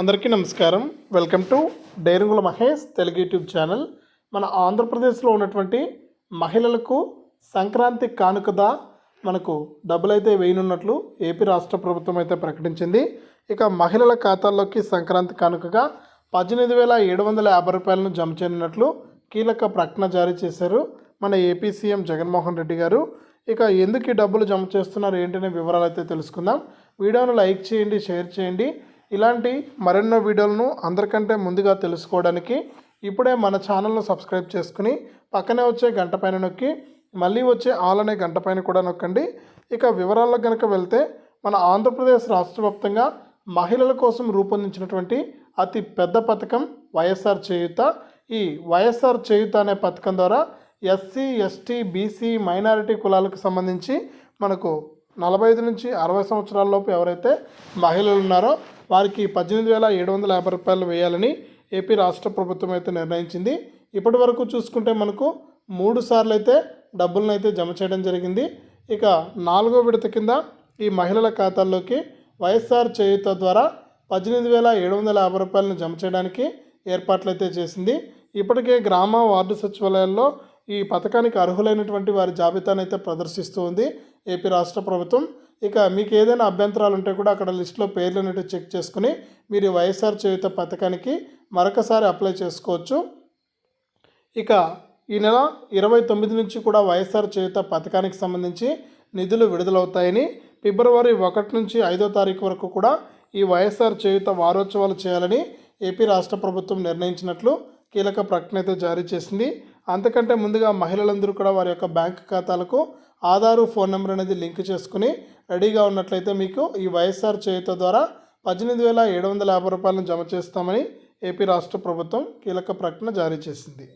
అందరికీ నమస్కారం. Welcome to Dairingula Mahesh Telugu YouTube channel. మన ఆంధ్రప్రదేశ్లో ఉన్నటువంటి మహిళలకు సంక్రాంతి కానుకదా మనకు డబ్బులు అయితే వేయనున్నట్లు ఏపీ రాష్ట్ర ప్రభుత్వం అయితే ప్రకటించింది. ఇక మహిళల ఖాతాల్లోకి సంక్రాంతి కానుకగా పద్దెనిమిది వేల ఏడు వందల యాభై రూపాయలను జమ చేయనున్నట్లు కీలక ప్రకటన జారీ చేశారు మన ఏపీ సీఎం జగన్మోహన్ రెడ్డి గారు. ఇక ఎందుకు ఈ డబ్బులు జమ చేస్తున్నారు ఏంటనే వివరాలు అయితే తెలుసుకుందాం. వీడియోను లైక్ చేయండి షేర్ చేయండి. ఇలాంటి మరెన్నో వీడియోలను అందరికంటే ముందుగా తెలుసుకోవడానికి ఇప్పుడే మన ఛానల్ను సబ్స్క్రైబ్ చేసుకుని పక్కనే వచ్చే గంట పైన నొక్కి మళ్ళీ వచ్చే ఆల్ అనే గంట పైన కూడా నొక్కండి. ఇక వివరాల్లో కనుక వెళ్తే మన ఆంధ్రప్రదేశ్ రాష్ట్ర వ్యాప్తంగా మహిళల కోసం రూపొందించినటువంటి అతి పెద్ద పథకం వైఎస్ఆర్ చేయూత. ఈ వైఎస్ఆర్ చేయూత అనే పథకం ద్వారా ఎస్సీ ఎస్టీ బీసీ మైనారిటీ కులాలకు సంబంధించి మనకు నలభై ఐదు నుంచి అరవై సంవత్సరాల లోపు ఎవరైతే మహిళలు ఉన్నారో వారికి పద్దెనిమిది వేల ఏడు వందల యాభై రూపాయలు వేయాలని ఏపీ రాష్ట్ర ప్రభుత్వం అయితే నిర్ణయించింది. ఇప్పటి వరకు చూసుకుంటే మనకు మూడు సార్లు అయితే డబ్బులను అయితే జమ చేయడం జరిగింది. ఇక నాలుగో విడత కింద ఈ మహిళల ఖాతాల్లోకి వైఎస్ఆర్ చేయూత ద్వారా పద్దెనిమిది వేల ఏడు వందల యాభై రూపాయలను జమ చేయడానికి ఏర్పాట్లు అయితే చేసింది. ఇప్పటికే గ్రామ వార్డు సచివాలయాల్లో ఈ పథకానికి అర్హులైనటువంటి వారి జాబితాను అయితే ప్రదర్శిస్తూ ఉంది ఏపీ రాష్ట్ర ప్రభుత్వం. ఇక మీకు ఏదైనా అభ్యంతరాలు ఉంటే కూడా అక్కడ లిస్టులో పేర్లు అనేవి చెక్ చేసుకుని మీరు వైఎస్ఆర్ చేయుత పథకానికి మరొకసారి అప్లై చేసుకోవచ్చు. ఇక ఈ నెల ఇరవై తొమ్మిది నుంచి కూడా వైఎస్ఆర్ చేయుత పథకానికి సంబంధించి నిధులు విడుదలవుతాయని ఫిబ్రవరి ఒకటి నుంచి ఐదో తారీఖు వరకు కూడా ఈ వైఎస్ఆర్ చేయుత వారోత్సవాలు చేయాలని ఏపీ రాష్ట్ర ప్రభుత్వం నిర్ణయించినట్లు కీలక ప్రకటన అయితే జారీ చేసింది. అంతకంటే ముందుగా మహిళలందరూ కూడా వారి యొక్క బ్యాంక్ ఖాతాలకు ఆధారు ఫోన్ నెంబర్ అనేది లింక్ చేసుకుని రెడీగా ఉన్నట్లయితే మీకు ఈ వైఎస్ఆర్ చేయుత ద్వారా పద్దెనిమిది వేల ఏడు వందల యాభై రూపాయలను జమ చేస్తామని ఏపీ రాష్ట్ర ప్రభుత్వం కీలక ప్రకటన జారీ చేసింది.